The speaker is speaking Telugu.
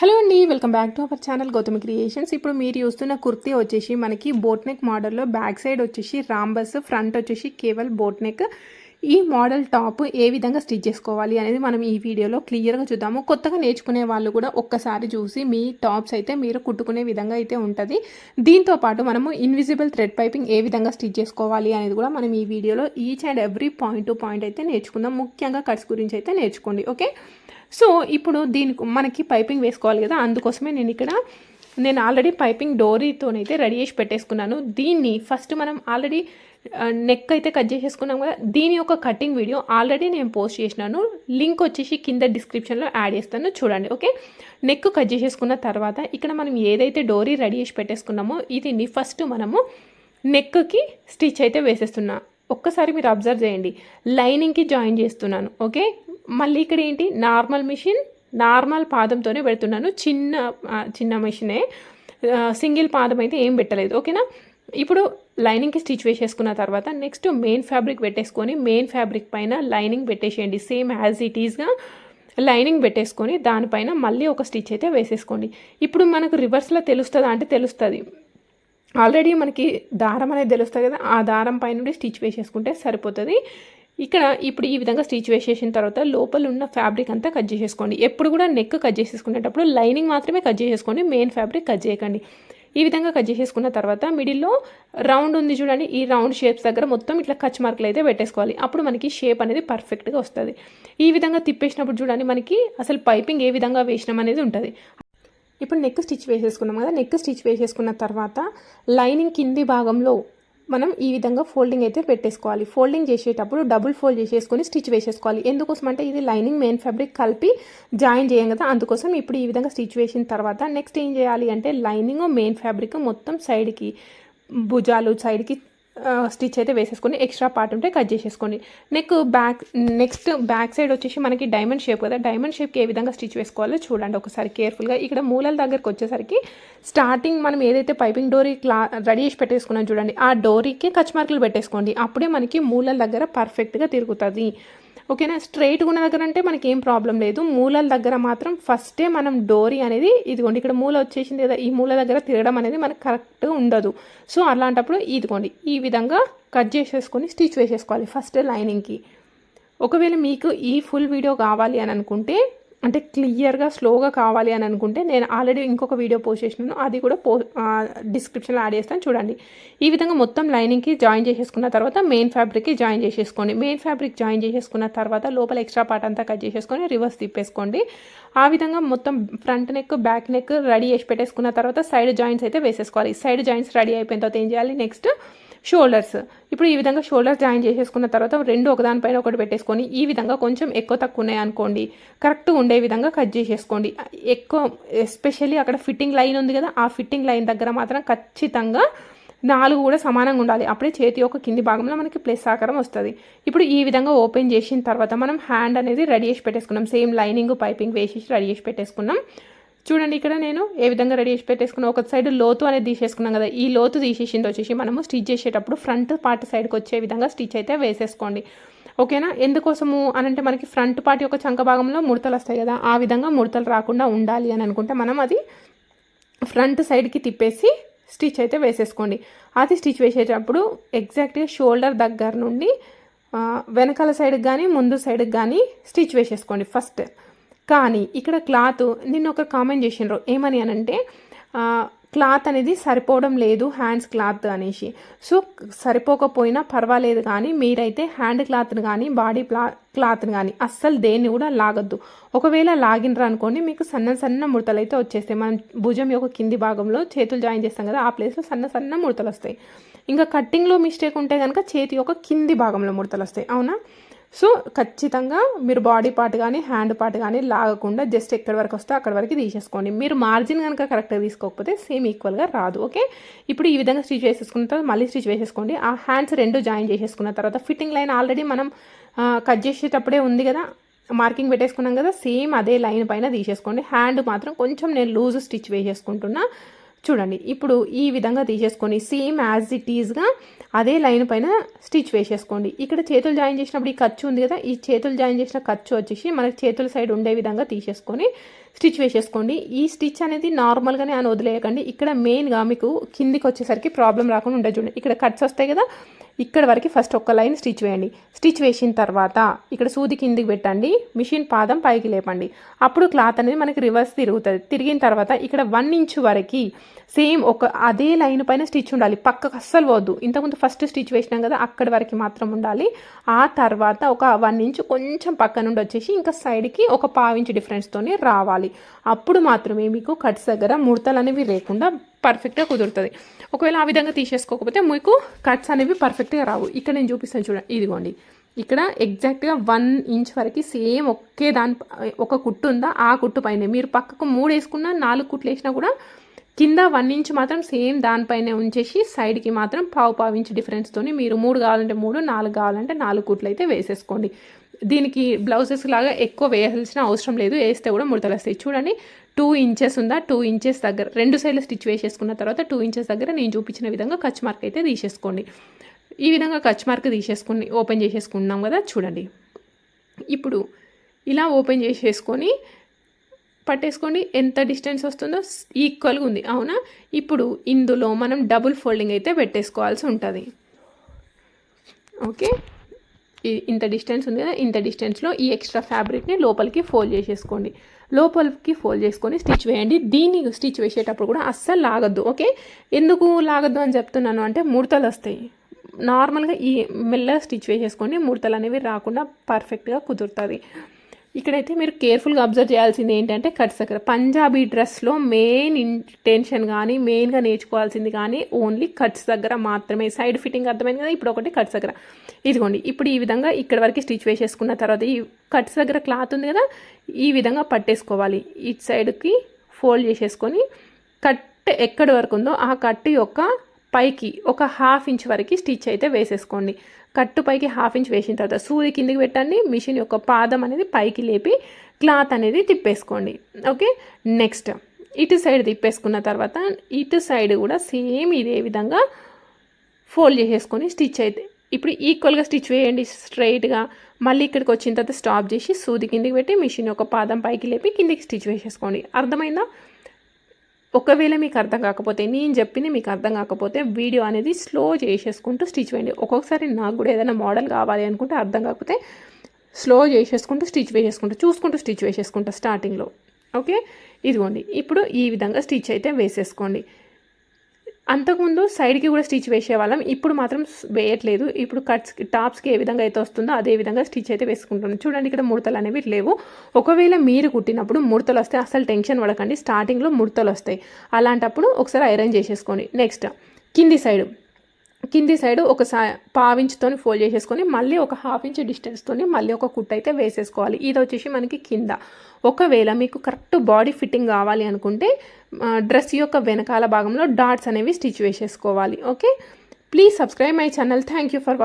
హలో అండి welcome back to our channel Gautami creations. ఇప్పుడు మీరు చూస్తున్న కుర్తీ వచ్చేసి మనకి బోట్ నెక్ మోడల్లో బ్యాక్ సైడ్ వచ్చేసి రాంబస్ ఫ్రంట్ వచ్చేసి కేవల్ బోట్ నెక్ ఈ మోడల్ టాప్ ఏ విధంగా స్టిచ్ చేసుకోవాలి అనేది మనం ఈ వీడియోలో క్లియర్గా చూద్దాము. కొత్తగా నేర్చుకునే వాళ్ళు కూడా ఒక్కసారి చూసి మీ టాప్స్ అయితే మీరు కుట్టుకునే విధంగా అయితే ఉంటుంది. దీంతో పాటు మనము ఇన్విజిబుల్ థ్రెడ్ పైపింగ్ ఏ విధంగా స్టిచ్ చేసుకోవాలి అనేది కూడా మనం ఈ వీడియోలో each and every point to point అయితే నేర్చుకుందాం. ముఖ్యంగా కట్స్ గురించి అయితే నేర్చుకోండి ఓకే? సో ఇప్పుడు దీనికి మనకి పైపింగ్ వేసుకోవాలి కదా అందుకోసమే నేను ఇక్కడ నేను ఆల్రెడీ పైపింగ్ డోరీతోనైతే రెడీ చేసి పెట్టేసుకున్నాను. దీన్ని ఫస్ట్ మనం ఆల్రెడీ నెక్ అయితే కట్ చేసేసుకున్నాం కదా దీని యొక్క కటింగ్ వీడియో ఆల్రెడీ నేను పోస్ట్ చేసినాను. లింక్ వచ్చేసి కింద డిస్క్రిప్షన్లో యాడ్ చేస్తాను చూడండి ఓకే? నెక్ కట్ చేసేసుకున్న తర్వాత ఇక్కడ మనం ఏదైతే డోరీ రెడీ చేసి పెట్టేసుకున్నామో ఇది ఫస్ట్ మనము నెక్కి స్టిచ్ అయితే వేసేస్తున్నా. ఒక్కసారి మీరు అబ్జర్వ్ చేయండి. లైనింగ్కి జాయిన్ చేస్తున్నాను ఓకే? మళ్ళీ ఇక్కడ ఏంటి? నార్మల్ మిషన్ నార్మల్ పాదంతోనే పెడుతున్నాను. చిన్న చిన్న మిషనే. సింగిల్ పాదం అయితే ఏం పెట్టలేదు. ఓకేనా? ఇప్పుడు లైనింగ్కి స్టిచ్ వేసేసుకున్న తర్వాత నెక్స్ట్ మెయిన్ ఫ్యాబ్రిక్ పెట్టేసుకొని మెయిన్ ఫ్యాబ్రిక్ పైన లైనింగ్ పెట్టేసేయండి. సేమ్ యాజ్ ఇట్ ఈజ్గా లైనింగ్ పెట్టేసుకొని దానిపైన మళ్ళీ ఒక స్టిచ్ అయితే వేసేసుకోండి. ఇప్పుడు మనకు రివర్స్లో తెలుస్తుందా? అంటే తెలుస్తుంది. ఆల్రెడీ మనకి దారం అనేది తెలుస్తుంది కదా? ఆ దారం పై నుండి స్టిచ్ వేసేసుకుంటే సరిపోతుంది. ఇక్కడ ఇప్పుడు ఈ విధంగా స్టిచ్ వేసేసిన తర్వాత లోపల ఉన్న ఫ్యాబ్రిక్ అంతా కట్ చేసేసుకోండి. ఎప్పుడు కూడా నెక్ కట్ చేసేసుకునేటప్పుడు లైనింగ్ మాత్రమే కట్ చేసేసుకోండి. మెయిన్ ఫ్యాబ్రిక్ కట్ చేయకండి. ఈ విధంగా కట్ చేసేసుకున్న తర్వాత మిడిల్లో రౌండ్ ఉంది చూడండి. ఈ రౌండ్ షేప్స్ దగ్గర మొత్తం ఇట్లా కచ్ మార్కులు అయితే పెట్టేసుకోవాలి. అప్పుడు మనకి షేప్ అనేది పర్ఫెక్ట్గా వస్తుంది. ఈ విధంగా తిప్పేసినప్పుడు చూడండి మనకి అసలు పైపింగ్ ఏ విధంగా వేసినాం అనేది ఉంటుంది. ఇప్పుడు నెక్ స్టిచ్ వేసేసుకున్నాం కదా. నెక్ స్టిచ్ వేసేసుకున్న తర్వాత లైనింగ్ కింది భాగంలో మనం ఈ విధంగా ఫోల్డింగ్ అయితే పెట్టేసుకోవాలి. ఫోల్డింగ్ చేసేటప్పుడు డబుల్ ఫోల్డ్ చేసేసుకొని స్టిచ్ వేసేసుకోవాలి. ఎందుకోసం అంటే ఇది లైనింగ్ మెయిన్ ఫ్యాబ్రిక్ కలిపి జాయిన్ చేయం కదా అందుకోసం ఇప్పుడు ఈ విధంగా స్టిచ్ వేసిన తర్వాత నెక్స్ట్ ఏం చేయాలి అంటే లైనింగ్ మెయిన్ ఫ్యాబ్రిక్ మొత్తం సైడ్కి భుజాలు సైడ్కి స్టిచ్ అయితే వేసేసుకొని ఎక్స్ట్రా పార్ట్ ఉంటే కట్ చేసేసుకోండి. Neck back next back side వచ్చేసి మనకి డైమండ్ షేప్ కదా. డైమండ్ షేప్కి ఏ విధంగా స్టిచ్ వేసుకోవాలో చూడండి ఒకసారి కేర్ఫుల్గా ఇక్కడ మూలల దగ్గరకు వచ్చేసరికి స్టార్టింగ్ మనం ఏదైతే పైపింగ్ డోరీ క్లా రెడీ చేసి పెట్టేసుకున్నాం చూడండి ఆ డోరీకి కచ్ మార్కులు పెట్టేసుకోండి. అప్పుడే మనకి మూలల దగ్గర పర్ఫెక్ట్గా తిరుగుతుంది. ఓకేనా? స్ట్రైట్గా ఉన్న దగ్గర అంటే మనకి ఏం ప్రాబ్లం లేదు. మూలల దగ్గర మాత్రం ఫస్టే మనం డోరీ అనేది ఇదిగోండి ఇక్కడ మూల వచ్చేసింది కదా ఈ మూల దగ్గర తిరగడం అనేది మనకు కరెక్ట్ ఉండదు. సో అలాంటప్పుడు ఇదిగోండి ఈ విధంగా కట్ చేసేసుకొని స్టిచ్ వేసేసుకోవాలి ఫస్ట్ లైనింగ్కి ఒకవేళ మీకు ఈ ఫుల్ వీడియో కావాలి అని అనుకుంటే అంటే క్లియర్గా స్లోగా కావాలి అని అనుకుంటే నేను ఆల్రెడీ ఇంకొక వీడియో పోస్ట్ చేసినాను. అది కూడా పో డిస్క్రిప్షన్లో యాడ్ చేస్తాను చూడండి. ఈ విధంగా మొత్తం లైనింగ్కి జాయిన్ చేసేసుకున్న తర్వాత మెయిన్ ఫ్యాబ్రిక్కి జాయిన్ చేసేసుకోండి. మెయిన్ ఫ్యాబ్రిక్ జాయిన్ చేసేసుకున్న తర్వాత లోపల ఎక్స్ట్రా పార్ట్ అంతా కట్ చేసేసుకొని రివర్స్ తిప్పేసుకోండి. ఆ విధంగా మొత్తం front neck back neck ready చేసి పెట్టేసుకున్న తర్వాత సైడ్ జాయింట్స్ అయితే వేసేసుకోవాలి. సైడ్ జాయింట్స్ రెడీ అయిపోయిన తర్వాత ఏం చేయాలి? Next shoulders. ఇప్పుడు ఈ విధంగా షోల్డర్స్ జాయిన్ చేసేసుకున్న తర్వాత రెండు ఒకదానిపైన ఒకటి పెట్టేసుకొని ఈ విధంగా కొంచెం ఎక్కువ తక్కువ ఉన్నాయి అనుకోండి కరెక్ట్ ఉండే విధంగా కట్ చేసేసుకోండి. ఎక్కువ ఎస్పెషల్లీ అక్కడ ఫిట్టింగ్ లైన్ ఉంది కదా ఆ ఫిట్టింగ్ లైన్ దగ్గర మాత్రం ఖచ్చితంగా నాలుగు కూడా సమానంగా ఉండాలి. అప్పుడే చేతి యొక్క కింది భాగంలో మనకి ప్లస్ ఆకారం వస్తుంది. ఇప్పుడు ఈ విధంగా ఓపెన్ చేసిన తర్వాత మనం హ్యాండ్ అనేది రెడీ చేసి పెట్టేసుకున్నాం. సేమ్ లైనింగ్ పైపింగ్ వేసేసి రెడీ చేసి పెట్టేసుకున్నాం. చూడండి ఇక్కడ నేను ఏ విధంగా రెడీ చేసి పెట్టేసుకున్నా. ఒక సైడ్ లోతు అనేది తీసేసుకున్నాం కదా. ఈ లోతు తీసేసింది వచ్చేసి మనము స్టిచ్ చేసేటప్పుడు ఫ్రంట్ పార్ట్ సైడ్కి వచ్చే విధంగా స్టిచ్ అయితే వేసేసుకోండి. ఓకేనా? ఎందుకోసము అని అంటే మనకి ఫ్రంట్ పార్ట్ యొక్క చంక భాగంలో ముడతలు వస్తాయి కదా. ఆ విధంగా ముడతలు రాకుండా ఉండాలి అని అనుకుంటే మనం అది ఫ్రంట్ సైడ్కి తిప్పేసి స్టిచ్ అయితే వేసేసుకోండి. అది స్టిచ్ వేసేటప్పుడు ఎగ్జాక్ట్గా షోల్డర్ దగ్గర నుండి వెనకాల సైడ్కి కానీ ముందు సైడ్కి కానీ స్టిచ్ వేసేసుకోండి ఫస్ట్ కానీ ఇక్కడ క్లాత్ నిన్న ఒక కామెంట్ చేసిండ్రు. ఏమని అనంటే క్లాత్ అనేది సరిపోవడం లేదు హ్యాండ్స్ క్లాత్ అనేసి. సో సరిపోకపోయినా పర్వాలేదు కానీ మీరైతే హ్యాండ్ క్లాత్ని కానీ బాడీ ప్లా క్లాత్ని కానీ అస్సలు దేన్ని కూడా లాగద్దు. ఒకవేళ లాగినరు అనుకోండి మీకు సన్న సన్న ముడతలు అయితే వచ్చేస్తాయి. మనం భుజం యొక్క కింది భాగంలో చేతులు జాయిన్ చేస్తాం కదా ఆ ప్లేస్లో సన్న సన్న ముడతలు వస్తాయి ఇంకా కట్టింగ్లో మిస్టేక్ ఉంటే కనుక చేతి యొక్క కింది భాగంలో ముడతలు వస్తాయి అవునా? సో ఖచ్చితంగా మీరు బాడీ పార్ట్ కానీ హ్యాండ్ పార్ట్ కానీ లాగకుండా జస్ట్ ఎక్కడి వరకు వస్తే అక్కడి వరకు తీసేసుకోండి. మీరు మార్జిన్ కనుక కరెక్ట్గా తీసుకోకపోతే సేమ్ ఈక్వల్గా రాదు ఓకే? ఇప్పుడు ఈ విధంగా స్టిచ్ వేసేసుకున్న తర్వాత మళ్ళీ స్టిచ్ వేసేసుకోండి ఆ హ్యాండ్స్ రెండు జాయిన్ చేసేసుకున్న తర్వాత ఫిట్టింగ్ లైన్ ఆల్రెడీ మనం కట్ చేసేటప్పుడే ఉంది కదా? మార్కింగ్ పెట్టేసుకున్నాం కదా? సేమ్ అదే లైన్ పైన తీసేసుకోండి. హ్యాండ్ మాత్రం కొంచెం నేను లూజ్ స్టిచ్ వేసేసుకుంటున్నా. చూడండి ఇప్పుడు ఈ విధంగా తీసేసుకొని సేమ్ యాజ్ ఇట్ ఈజ్గా అదే లైన్ పైన స్టిచ్ వేసేసుకోండి. ఇక్కడ చేతులు జాయిన్ చేసినప్పుడు ఈ ఖర్చు ఉంది కదా ఈ చేతులు జాయిన్ చేసిన ఖర్చు వచ్చేసి మనకి చేతుల సైడ్ ఉండే విధంగా తీసేసుకొని స్టిచ్ వేసేసుకోండి. ఈ స్టిచ్ అనేది నార్మల్గానే అని వదిలేయకండి. ఇక్కడ మెయిన్గా మీకు కిందికి వచ్చేసరికి ప్రాబ్లం రాకుండా ఉండే చూడండి. ఇక్కడ కట్స్ వస్తాయి కదా ఇక్కడ వరకు ఫస్ట్ ఒక్క లైన్ స్టిచ్ వేయండి. స్టిచ్ వేసిన తర్వాత ఇక్కడ సూది కిందికి పెట్టండి. మిషన్ పాదం పైకి లేపండి. అప్పుడు క్లాత్ అనేది మనకి రివర్స్ తిరుగుతుంది. తిరిగిన తర్వాత ఇక్కడ వన్ ఇంచ్ వరకు సేమ్ ఒక అదే లైన్ పైన స్టిచ్ ఉండాలి. పక్కకు అస్సలు పోవద్దు. ఇంతకుముందు ఫస్ట్ స్టిచ్ వేసినాం కదా అక్కడి వరకు మాత్రం ఉండాలి. ఆ తర్వాత ఒక వన్ ఇంచ్ కొంచెం పక్క నుండి వచ్చేసి ఇంకా సైడ్కి ఒక పావించ్ డిఫరెన్స్తోనే రావాలి. అప్పుడు మాత్రమే మీకు కట్స్ దగ్గర ముడతలు అనేవి లేకుండా పర్ఫెక్ట్గా కుదురుతుంది. ఒకవేళ ఆ విధంగా తీసేసుకోకపోతే మీకు కట్స్ అనేవి పర్ఫెక్ట్గా రావు. ఇక్కడ నేను చూపిస్తాను చూడండి. ఇదిగోండి. ఇక్కడ ఎగ్జాక్ట్గా వన్ ఇంచ్ వరకు సేమ్ ఒకే దాని ఒక కుట్టు ఉందా? ఆ కుట్టు పైన. మీరు పక్కకు మూడు వేసుకున్నా నాలుగు కుట్లు వేసినా కూడా కింద వన్ ఇంచ్ మాత్రం సేమ్ దానిపైనే ఉంచేసి సైడ్కి మాత్రం పావు పావు ఇంచ్ డిఫరెన్స్తోని మీరు మూడు కావాలంటే మూడు నాలుగు కావాలంటే నాలుగు కుట్లు అయితే వేసేసుకోండి. దీనికి బ్లౌజెస్ లాగా ఎక్కువ వేయాల్సిన అవసరం లేదు. వేస్తే కూడా ముడతలు వస్తాయి. చూడండి టూ ఇంచెస్ ఉందా? టూ ఇంచెస్ దగ్గర రెండు సైడ్లు స్టిచ్ వేసేసుకున్న తర్వాత టూ ఇంచెస్ దగ్గర నేను చూపించిన విధంగా కచ్ మార్క్ అయితే తీసేసుకోండి. ఈ విధంగా కచ్ మార్క్ తీసేసుకుని ఓపెన్ చేసేసుకున్నాం కదా చూడండి. ఇప్పుడు ఇలా ఓపెన్ చేసేసుకొని పట్టేసుకోండి. ఎంత డిస్టెన్స్ వస్తుందో ఈక్వల్గా ఉంది. అవునా? ఇప్పుడు ఇందులో మనం డబుల్ ఫోల్డింగ్ అయితే పెట్టేసుకోవాల్సి ఉంటుంది. ఓకే ఇంత డిస్టెన్స్ ఉంది కదా ఇంత డిస్టెన్స్లో ఈ ఎక్స్ట్రా ఫ్యాబ్రిక్ని లోపలికి ఫోల్డ్ చేసేసుకోండి. లోపలికి ఫోల్డ్ చేసుకొని స్టిచ్ వేయండి. దీన్ని స్టిచ్ వేసేటప్పుడు కూడా అస్సలు లాగద్దు ఓకే? ఎందుకు లాగద్దు అని చెప్తున్నాను అంటే ముడతలు వస్తాయి. నార్మల్గా ఈ మెల్లగా స్టిచ్ వేసేసుకోండి ముడతలు అనేవి రాకుండా పర్ఫెక్ట్గా కుదురుతుంది. ఇక్కడైతే మీరు కేర్ఫుల్గా అబ్జర్వ్ చేయాల్సింది ఏంటంటే కట్ దగ్గర పంజాబీ డ్రెస్లో మెయిన్ ఇంటెన్షన్ కానీ మెయిన్గా నేర్చుకోవాల్సింది కానీ ఓన్లీ కట్స్ దగ్గర మాత్రమే. సైడ్ ఫిట్టింగ్ అర్థమైంది కదా? ఇప్పుడు ఒకటి కట్స్ దగ్గర ఇదిగోండి ఇప్పుడు ఈ విధంగా ఇక్కడ వరకు స్టిచ్ వేసేసుకున్న తర్వాత ఈ కట్స్ దగ్గర క్లాత్ ఉంది కదా? ఈ విధంగా పట్టేసుకోవాలి. ఇటు సైడ్కి ఫోల్డ్ చేసేసుకొని కట్ ఎక్కడి వరకు ఉందో ఆ కట్ యొక్క పైకి ఒక హాఫ్ ఇంచ్ వరకు స్టిచ్ అయితే వేసేసుకోండి. కట్టు పైకి హాఫ్ ఇంచ్ వేసిన తర్వాత సూది కిందికి పెట్టండి. మిషన్ యొక్క పాదం అనేది పైకి లేపి క్లాత్ అనేది తిప్పేసుకోండి. ఓకే? నెక్స్ట్ ఇటు సైడ్ తిప్పేసుకున్న తర్వాత ఇటు సైడ్ కూడా సేమ్ ఇదే విధంగా ఫోల్డ్ చేసేసుకొని స్టిచ్ అయితే ఇప్పుడు ఈక్వల్గా స్టిచ్ వేయండి స్ట్రైట్గా మళ్ళీ ఇక్కడికి వచ్చిన తర్వాత స్టాప్ చేసి సూది కిందికి పెట్టి మిషన్ యొక్క పాదం పైకి లేపి కిందికి స్టిచ్ వేసేసుకోండి. అర్థమైందా? ఒకవేళ మీకు అర్థం కాకపోతే నేను చెప్పింది మీకు అర్థం కాకపోతే వీడియో అనేది స్లో చేసేసుకుంటూ స్టిచ్ వేయండి. ఒక్కొక్కసారి నాకు కూడా ఏదైనా మోడల్ కావాలి అనుకుంటే అర్థం కాకపోతే స్లో చేసేసుకుంటూ స్టిచ్ వేసేసుకుంటూ చూసుకుంటూ స్టిచ్ వేసేసుకుంటా స్టార్టింగ్లో ఓకే? ఇదిగోండి. ఇప్పుడు ఈ విధంగా స్టిచ్ అయితే వేసేసుకోండి. అంతకుముందు సైడ్కి కూడా స్టిచ్ వేసేవాళ్ళం. ఇప్పుడు మాత్రం వేయట్లేదు. ఇప్పుడు కట్స్ టాప్స్కి ఏ విధంగా అయితే వస్తుందో అదే విధంగా స్టిచ్ అయితే వేసుకుంటున్నాం. చూడండి ఇక్కడ ముడతలు అనేవి లేవు. ఒకవేళ మీరు కుట్టినప్పుడు ముడతలు వస్తే అసలు టెన్షన్ పడకండి. స్టార్టింగ్లో ముడతలు వస్తాయి. అలాంటప్పుడు ఒకసారి ఐరన్ చేసేసుకోండి. నెక్స్ట్ కింది సైడ్. కింది సైడ్ ఒక సా పావించుతో ఫోల్డ్ చేసేసుకొని మళ్ళీ ఒక హాఫ్ ఇంచ్ డిస్టెన్స్తో మళ్ళీ ఒక కుట్ అయితే వేసేసుకోవాలి. ఇది వచ్చేసి మనకి కింద. ఒకవేళ మీకు కరెక్ట్ బాడీ ఫిట్టింగ్ కావాలి అనుకుంటే డ్రెస్ యొక్క వెనకాల భాగంలో డాట్స్ అనేవి స్టిచ్ వేసేసుకోవాలి. Okay? Please subscribe my channel. Thank you for